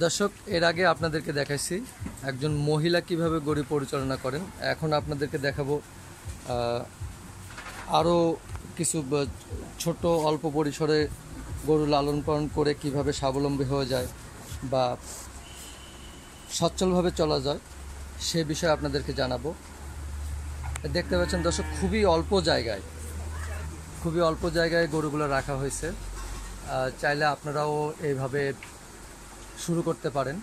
দর্শক, এর আগে আপনাদেরকে দেখাইছি একজন মহিলা কীভাবে গরু পরিচালনা করেন। এখন আপনাদেরকে দেখাবো আরও কিছু ছোট অল্প পরিসরে গরু লালন পালন করে কীভাবে স্বাবলম্বী হয়ে যায় বা সচ্ছলভাবে চলা যায়, সে বিষয়ে আপনাদেরকে জানাব। দেখতে পাচ্ছেন দর্শক, খুবই অল্প জায়গায়, খুবই অল্প জায়গায় গরুগুলো রাখা হয়েছে। চাইলে আপনারাও এইভাবে শুরু করতে পারেন।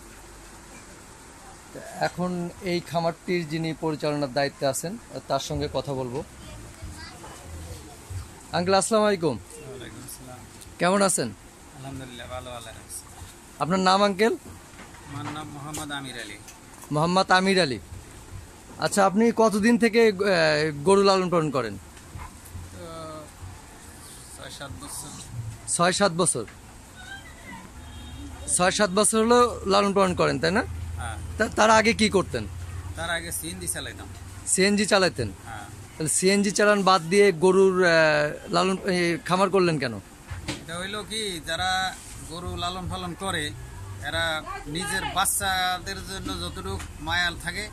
এখন এই খামারটির যিনি পরিচালনার দায়িত্বে আছেন তার সঙ্গে কথা বলব। আঙ্কেল আসসালামু আলাইকুম। কেমন আছেন? আলহামদুলিল্লাহ ভালো আপনার নাম আঙ্কেল? আমার নাম মোহাম্মদ আমির আলী। মোহাম্মদ আমির আলী। আচ্ছা আপনি কতদিন থেকে গরু লালন পালন করেন? ছয় সাত বছর। ছয় সাত বছর হলো লালন পালন করেন তাই না? হ্যাঁ। তার আগে কি করতেন? তার আগে সিএনজি চালাইতাম। সিএনজি চালাতেন? হ্যাঁ। তাহলে সিএনজি চালান বাদ দিয়ে গরুর লালন খামার করলেন কেন? এটা হইল কি যারা গরু লালন পালন করে এরা নিজের বাচ্চাদের জন্য যতটুকু মায়াল থাকে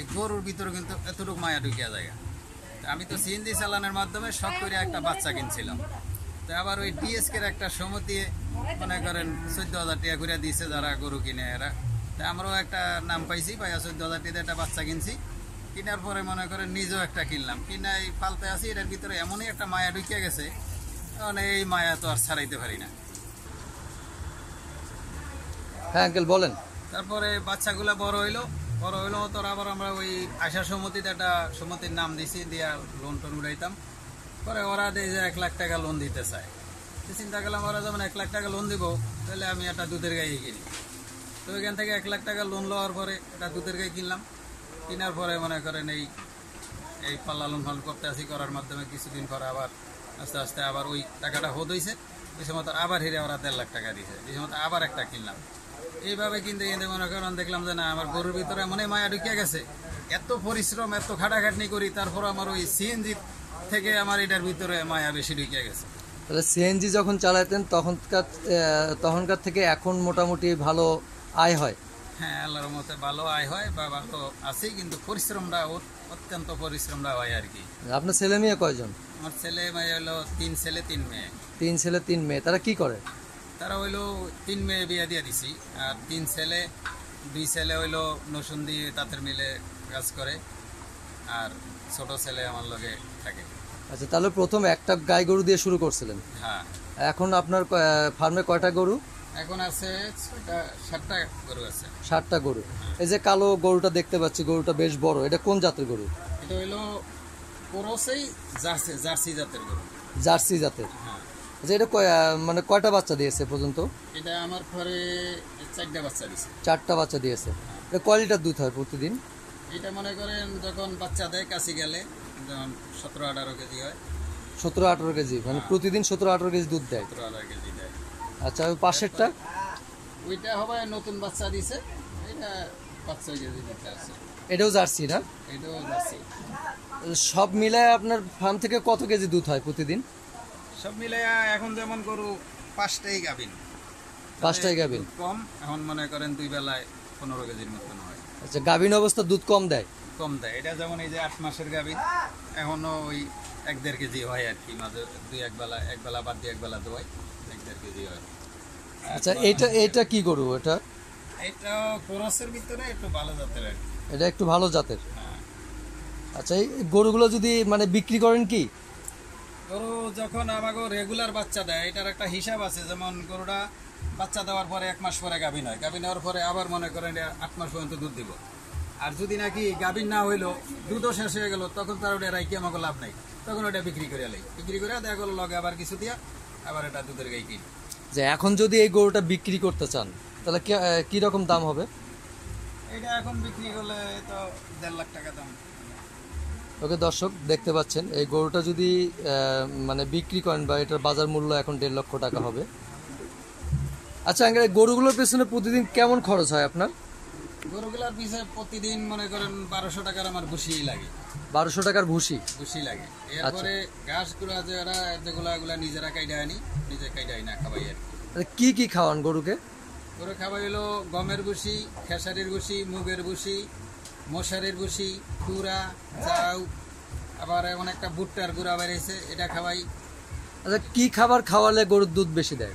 এই গরুর ভিতরে কিন্তু এতটুকু মায়া ঢুকিয়া যায়। আমি তো সিএনজি চালানোর মাধ্যমে শখ করে একটা বাচ্চা কিনছিলাম। তো আবার ওই ডিএসকের একটা সমিতি মনে করেন চোদ্দ হাজার টাকা করে দিয়েছে যারা গরু কিনে এরা। তা আমরাও একটা নাম পাইছি পাইয়া চোদ্দ হাজার টাকা একটা বাচ্চা কিনছি। কেনার পরে মনে করেন নিজেও একটা কিনলাম। কিনা এই পালতে আছি এটার ভিতরে এমনই একটা মায়া ঢুকিয়া গেছে মানে এই মায়া তো আর ছাড়াইতে পারি না। হ্যাঁ আঙ্কেল বলেন। তারপরে বাচ্চাগুলা বড় হইল। বড় হইল তোর আবার আমরা ওই আশা সমিতিতে একটা সমিতির নাম দিছি দিয়া লোন টোন উড়াইতাম। পরে ওরা দেয় যে এক লাখ টাকা লোন দিতে চায়। তো চিন্তা করলাম ওরা যেমন এক লাখ টাকা লোন দিব, তাহলে আমি একটা দুধের গাড়ি কিনি। তো ওইখান থেকে এক লাখ টাকা লোন লওয়ার পরে একটা দুধের গাড়ি কিনলাম। কেনার পরে মনে করেন এই এই পাল্লা লোন ফালন করতে আসি, করার মাধ্যমে কিছুদিন পরে আবার আস্তে আস্তে আবার ওই টাকাটা হোদ হয়েছে ওই সময় আবার হেরে ওরা দেড় লাখ টাকা দিয়েছে এই সময় আবার একটা কিনলাম। এইভাবে কিনতে কিনতে মনে করেন দেখলাম যে না, আমার গরুর ভিতরে মনে মায়া ঢুকিয়ে গেছে। এত পরিশ্রম, এত খাটাখাটনি করি, তারপর আমার ওই সিএনজি থেকে আমার এটার ভিতরে মায়া বেশি ঢুকে গেছে। তাহলে সিএনজি যখন চালাতেন তখনকার তখনকার থেকে এখন মোটামুটি ভালো আয় হয়? হ্যাঁ আল্লাহর মতে ভালো আয় হয় বা ভালো আছে কিন্তু পরিশ্রমটা অত- অত্যন্ত পরিশ্রমটা হয় আর কি। আপনার ছেলে মেয়ে কয়জন? আমার ছেলে মেয়ে হলো তিন ছেলে তিন মেয়ে। তিন ছেলে তিন মেয়ে। তারা কি করে? তারা হইল তিন মেয়ে বিয়ে দিয়ে দিছি আর তিন ছেলে দুই ছেলে হইল নসুন দিয়ে তাঁতের মিলে কাজ করে আর ছোট ছেলে আমার লগে থাকে আচ্ছা তাহলে প্রথম একটা গাই গরু দিয়ে শুরু করছিলেন? হ্যাঁ। এখন আপনার ফার্মে কয়টা গরু? এখন আছে সাতটা গরু আছে। ষাটটা গরু। এই যে কালো গরুটা দেখতে পাচ্ছি গরুটা বেশ বড়। এটা কোন জাতের গরু? এটা হইল কোরসেই জার্সি জার্সি জাতের গরু। জার্সি জাতের। হ্যাঁ। আচ্ছা এটা মানে কয়টা বাচ্চা দিয়েছে পর্যন্ত? এটা আমার ঘরে চারটা বাচ্চা দিছে। চারটা বাচ্চা দিয়েছে। এটা কয় লিটার দুধ হয় প্রতিদিন? এটা মনে করেন যখন বাচ্চা দেয় কাশি গেলে যখন সতেরো আঠারো কেজি হয়। সতেরো আঠারো কেজি মানে প্রতিদিন সতেরো আঠারো কেজি দুধ দেয়। সতেরো আঠারো কেজি দেয়। আচ্ছা ওই পাশেরটা? ওইটা হবে নতুন বাচ্চা দিছে এটা পাঁচ ছয় কেজি দিতে আছে। এটাও জার্সি না? এটাও যাচ্ছে সব মিলায় আপনার ফার্ম থেকে কত কেজি দুধ হয় প্রতিদিন? সব মিলাইয়া এখন যেমন গরু পাঁচটাই গাবিন পাঁচটাই গাভিন। কম এখন মনে করেন দুই বেলায় পনেরো কেজির মতন হয়। আচ্ছা গাভিন অবস্থা দুধ কম দেয়? কম দেয়। এটা যেমন এই যে আট মাসের গাবিন এখনও ওই এক দেড় কেজি হয় আর কি। মাঝে দুই এক বেলা এক বেলা বাদ দিয়ে এক বেলা দোয়াই এক দেড় কেজি হয়। আচ্ছা এইটা এইটা কি গরু এটা? এটা কোরসের ভিতরে একটু ভালো জাতের আর এটা একটু ভালো জাতের? হ্যাঁ। আচ্ছা এই গরুগুলো যদি মানে বিক্রি করেন কি? গরু যখন আমাকে রেগুলার বাচ্চা দেয় এটার একটা হিসাব আছে। যেমন গরুটা বাচ্চা দেওয়ার পরে এক মাস পরে গাভিন হয় গাভিন হওয়ার পরে আবার মনে করেন আট মাস পর্যন্ত দুধ দিব। আর যদি নাকি গাভিন না হইল দুধও শেষ হয়ে গেল তখন তার ওটা রাইকি আমাকে লাভ নাই। তখন ওটা বিক্রি করে লাই। বিক্রি করে দেখা গেলো লগে আবার কিছু দিয়া আবার এটা দুধের গাই কিনি। যে এখন যদি এই গরুটা বিক্রি করতে চান তাহলে কি- রকম দাম হবে? এটা এখন বিক্রি করলে তো দেড় লাখ টাকা দাম। ওকে দর্শক দেখতে পাচ্ছেন এই গরুটা যদি মানে বিক্রি করেন বা এটার বাজার মূল্য এখন দেড় লক্ষ টাকা হবে। আচ্ছা আঙ্কেল গরুগুলোর পেছনে প্রতিদিন কেমন খরচ হয় আপনার? গরুগুলার পিছিয়ে প্রতিদিন মনে করেন বারোশো টাকার আমার ঘুষি লাগে। বারোশো টাকার ভুসি? খুশি লাগে। এরপরে ঘাসগুলো যারা যেগুলা এগুলা নিজেরা কাইডা আনি নিজে কাইডা আনি না খাবাই আর কি। আচ্ছা, কি কি খাওয়ান গরুকে? গরু খাবার হলো গমের ভুসি খেসারির ভুসি মুগের ভুসি মশারির ভুসি কুড়া চাউ আবার এমন একটা ভুট্টার গুঁড়া বেরিয়েছে এটা খাওয়াই। আচ্ছা কি খাবার খাওয়ালে গরুর দুধ বেশি দেয়?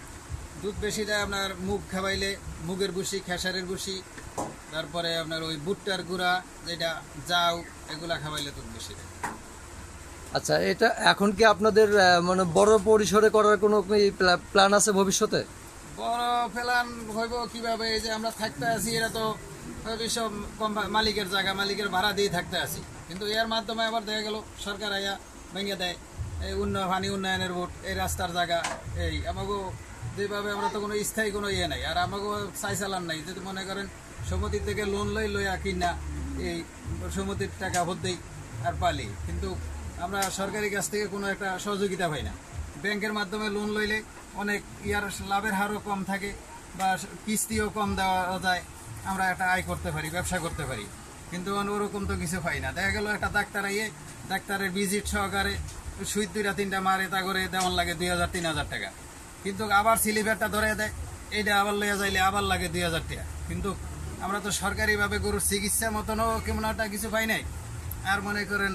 দুধ বেশি দেয় আপনার মুগ খাওয়াইলে মুগের ভুসি খেসারের ভুসি তারপরে আপনার ওই ভুট্টার গুঁড়া যেটা জাউ এগুলা খাওয়াইলে দুধ বেশি দেয়। আচ্ছা এটা এখন কি আপনাদের মানে বড় পরিসরে করার কোনো প্ল্যান আছে ভবিষ্যতে? বড় প্ল্যান হইব কীভাবে এই যে আমরা থাকতে আছি এরা তো সব মালিকের জায়গা মালিকের ভাড়া দিয়ে থাকতে আছি। কিন্তু এর মাধ্যমে আবার দেখা গেল সরকার আয়া ভেঙে দেয় এই উন্নয়ন পানি উন্নয়নের ভোট এই রাস্তার জায়গা এই আমাকে যেভাবে আমরা তো কোনো স্থায়ী কোনো ইয়ে নাই, আর আমাকে চাই চালান নাই যদি মনে করেন সমিতির থেকে লোন লই লইয়া কিনা এই সমিতির টাকা ভর্তি আর পালি। কিন্তু আমরা সরকারি কাছ থেকে কোনো একটা সহযোগিতা পাই না। ব্যাংকের মাধ্যমে লোন লইলে অনেক ইয়ার লাভের হারও কম থাকে বা কিস্তিও কম দেওয়া যায়। আমরা একটা আয় করতে পারি, ব্যবসা করতে পারি। কিন্তু ওরকম তো কিছু পাই না। দেখা গেল একটা ডাক্তার আইয়ে, ডাক্তারের ভিজিট সহকারে সুই দুইটা তিনটা মারে, তা করে দেওয়ান লাগে দুই হাজার, তিন হাজার টাকা। কিন্তু আবার সিলিভারটা ধরে দেয়। এইটা আবার লইয়া যাইলে আবার লাগে দুই হাজার টাকা। কিন্তু আমরা তো সরকারিভাবে গরুর চিকিৎসা মতনও কেমন একটা কিছু পাই নাই। আর মনে করেন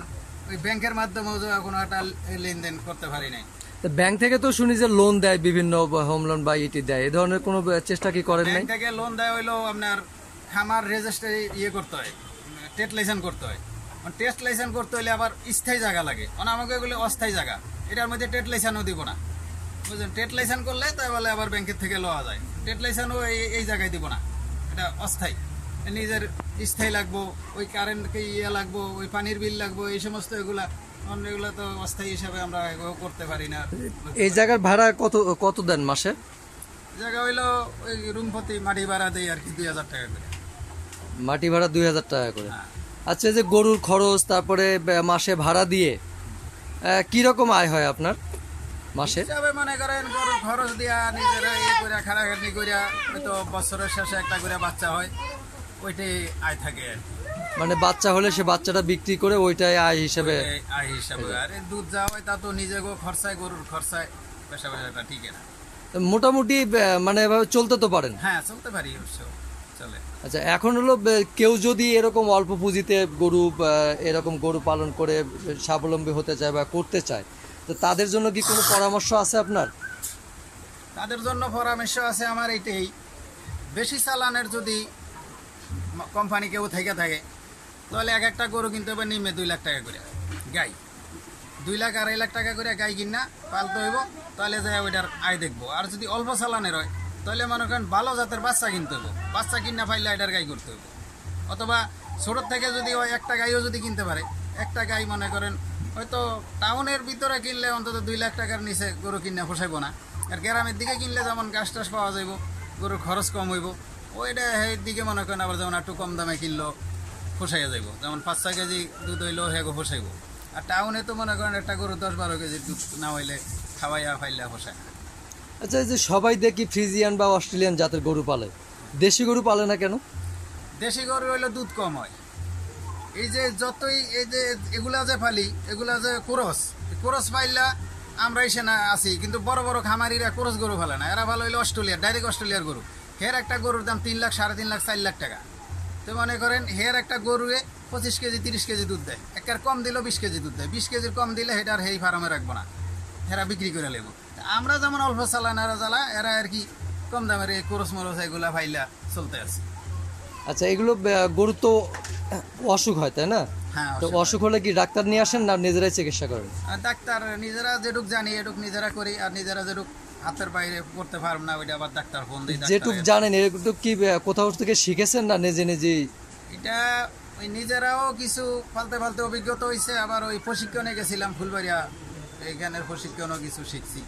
ওই ব্যাংকের মাধ্যমেও যে কোনো একটা লেনদেন করতে পারি নাই। তো ব্যাংক থেকে তো শুনি যে লোন দেয় বিভিন্ন হোম লোন বা ইটি দেয়। এই ধরনের কোনো চেষ্টা কি করেন ব্যাংক থেকে লোন দেওয়া হইল আপনার খামার রেজিস্ট্রি ইয়ে করতে হয় টেস্ট লাইসেন্স করতে হয়। টেস্ট লাইসেন্স করতে হলে আবার স্থায়ী জায়গা লাগে। মানে আমাকে এগুলো অস্থায়ী জায়গা। এটার মধ্যে টেট লাইসেন্সও দিব না। বুঝলেন টেট লাইসেন্স করলে তাই বলে আবার ব্যাংকের থেকে লওয়া যায়। টেট লাইসেন্সও এই এই জায়গায় দিব না। এটা অস্থায়ী। নিজের স্থায়ী লাগবো ওই কারেন্ট ইয়ে লাগবো ওই পানির বিল লাগবো এই সমস্ত এগুলা এগুলো তো অস্থায়ী হিসাবে আমরা করতে পারি না। এই জায়গার ভাড়া কত কত দেন মাসে? জায়গা হইল ওই রুম প্রতি মাটি ভাড়া দেয় আর কি দুই হাজার টাকা করে। মাটি ভাড়া দুই হাজার টাকা করে। হ্যাঁ। আচ্ছা যে গরুর খরচ তারপরে মাসে ভাড়া দিয়ে আহ, কি রকম আয় হয় আপনার? মাসে? হিসাবে মনে করেন গরুর খরচ দিয়া নিজেরা ইয়ে করে খাটাখাটনি করিয়া হয়তো বছরের শেষে একটা করে বাচ্চা হয় ওইটাই আয় থাকে আর কি। মানে বাচ্চা হলে সে বাচ্চাটা বিক্রি করে ওইটাই আয় হিসেবে আয় হিসাবে। আর দুধ যা হয় তা তো নিজেকেও খরচায় গরুর খরচায় পেশা পেশাটা ঠিক না। মোটামুটি মানে এভাবে চলতে তো পারেন? হ্যাঁ চলতে পারি অবশ্য চলে। আচ্ছা এখন হলো কেউ যদি এরকম অল্প পুঁজিতে গরু এরকম গরু পালন করে স্বাবলম্বী হতে চায় বা করতে চায় তো তাদের জন্য কি কোনো পরামর্শ আছে আপনার? তাদের জন্য পরামর্শ আছে আমার এইটাই। বেশি চালানের যদি কোম্পানি কেউ থেকে থাকে, তাহলে এক একটা গরু কিনতে হবে নিমে দুই লাখ টাকা করে। গাই। দুই লাখ আড়াই লাখ টাকা করে গাই কিনা, পালতে হইব, তাহলে যাই ওইটার আয় দেখব। আর যদি অল্প চালানের হয়, তাহলে মনে করেন ভালো জাতের বাচ্চা কিনতে হইব। বাচ্চা কিনা পাইলে এটার গাই করতে হইব। অথবা ছোটোর থেকে যদি ওই একটা গাইও যদি কিনতে পারে, একটা গাই মনে করেন হয়তো টাউনের ভিতরে কিনলে অন্তত দুই লাখ টাকার নিচে গরু কিনে পোষাইব না। আর গ্রামের দিকে কিনলে যেমন গাছ টাস পাওয়া যাইব গরুর খরচ কম হইব। ওইটা এই দিকে মনে করেন আবার যেমন একটু কম দামে কিনলো পোষাইয়া যাইব। যেমন পাঁচ ছয় কেজি দুধ হইলেও হেগো পোষাইব। আর টাউনে তো মনে করেন একটা গরু দশ বারো কেজি দুধ না হইলে খাওয়াইয়া ফাইলা পোষায়। আচ্ছা এই যে সবাই দেখি ফ্রিজিয়ান বা অস্ট্রেলিয়ান জাতের গরু পালে দেশি গরু পালে না কেন? দেশি গরু হইলে দুধ কম হয়। এই যে যতই এই যে এগুলা যে ফালি, এগুলা যে কোরস কোরস পাইলা আমরা এসে না আছি, কিন্তু বড় বড় খামারিরা কোরস গরু ফেলে না। এরা ভালো হইল অস্ট্রেলিয়ার ডাইরেক্ট অস্ট্রেলিয়ার গরু। হের একটা গরুর দাম তিন লাখ, সাড়ে তিন লাখ, চার লাখ টাকা। তো মনে করেন, হের একটা গরুয়ে পঁচিশ কেজি, তিরিশ কেজি দুধ দেয়। একবার কম দিলেও বিশ কেজি দুধ দেয়। বিশ কেজির কম দিলে হেটার হেই ফার্মে রাখব না। এরা বিক্রি করে নেব আমরা যেমন অল্প চালান এরা জ্বালা, এরা আর কি কম দামের এই কোরস মরস এগুলা ফাইলা চলতে আছে। আচ্ছা এগুলো গরু তো অসুখ হয় তাই না? হ্যাঁ তো অসুখ হলে কি ডাক্তার নিয়ে আসেন না নিজেরাই চিকিৎসা করেন? ডাক্তার নিজেরা যেটুক জানি এটুক নিজেরা করি আর নিজেরা যেটুক হাতের বাইরে করতে পারব না ওইটা আবার ডাক্তার ফোন দিই যেটুক জানেন এরকম কি কোথাও থেকে শিখেছেন না নিজে নিজেই? এটা ওই নিজেরাও কিছু ফালতে ফালতে অভিজ্ঞতা হয়েছে আবার ওই প্রশিক্ষণে গেছিলাম ফুলবাড়িয়া এইখানের প্রশিক্ষণও কিছু শিখছি।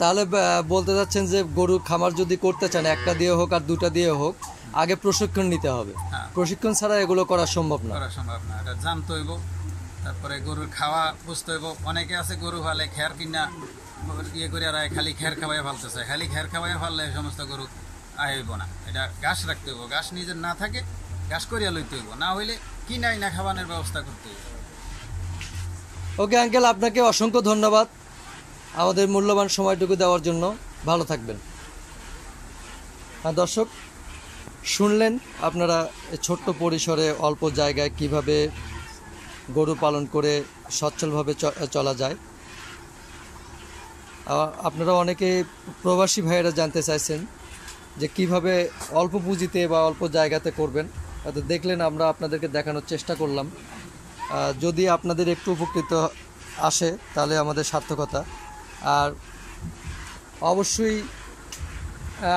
তাহলে বলতে চাচ্ছেন যে গরু খামার যদি করতে চান একটা দিয়ে হোক আর দুটা দিয়ে হোক আগে প্রশিক্ষণ নিতে হবে। হ্যাঁ। প্রশিক্ষণ ছাড়া এগুলো করা সম্ভব না। করা সম্ভব না। এটা জানতে হইব তারপরে গরুর খাওয়া বুঝতে হইব। অনেকে আছে গরু ফালে খের কিনা ইয়ে করে আর খালি খের খাওয়াই ফালতেছে। খালি খের খাওয়াই ফাললে সমস্ত গরু আয় হইব না। এটা ঘাস রাখতে হইব। ঘাস নিজের না থাকে ঘাস করিয়া লইতে হইব। না হইলে কিনাই না খাওয়ানোর ব্যবস্থা করতে হইব। ওকে আঙ্কেল আপনাকে অসংখ্য ধন্যবাদ আমাদের মূল্যবান সময়টুকু দেওয়ার জন্য। ভালো থাকবেন। আর দর্শক শুনলেন আপনারা ছোট্ট পরিসরে অল্প জায়গায় কীভাবে গরু পালন করে সচ্ছলভাবে চলা যায়? আপনারা অনেকে প্রবাসী ভাইয়েরা জানতে চাইছেন যে কীভাবে অল্প পুঁজিতে বা অল্প জায়গাতে করবেন। তো দেখলেন আমরা আপনাদেরকে দেখানোর চেষ্টা করলাম। যদি আপনাদের একটু উপকৃত আসে তাহলে আমাদের সার্থকতা। আর অবশ্যই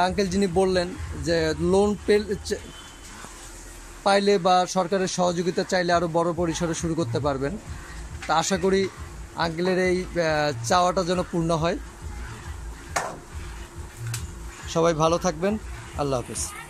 আঙ্কেল যিনি বললেন যে লোন পেল পাইলে বা সরকারের সহযোগিতা চাইলে আরও বড় পরিসরে শুরু করতে পারবেন। তা আশা করি আঙ্কেলের এই চাওয়াটা যেন পূর্ণ হয়। সবাই ভালো থাকবেন। আল্লাহ হাফিজ।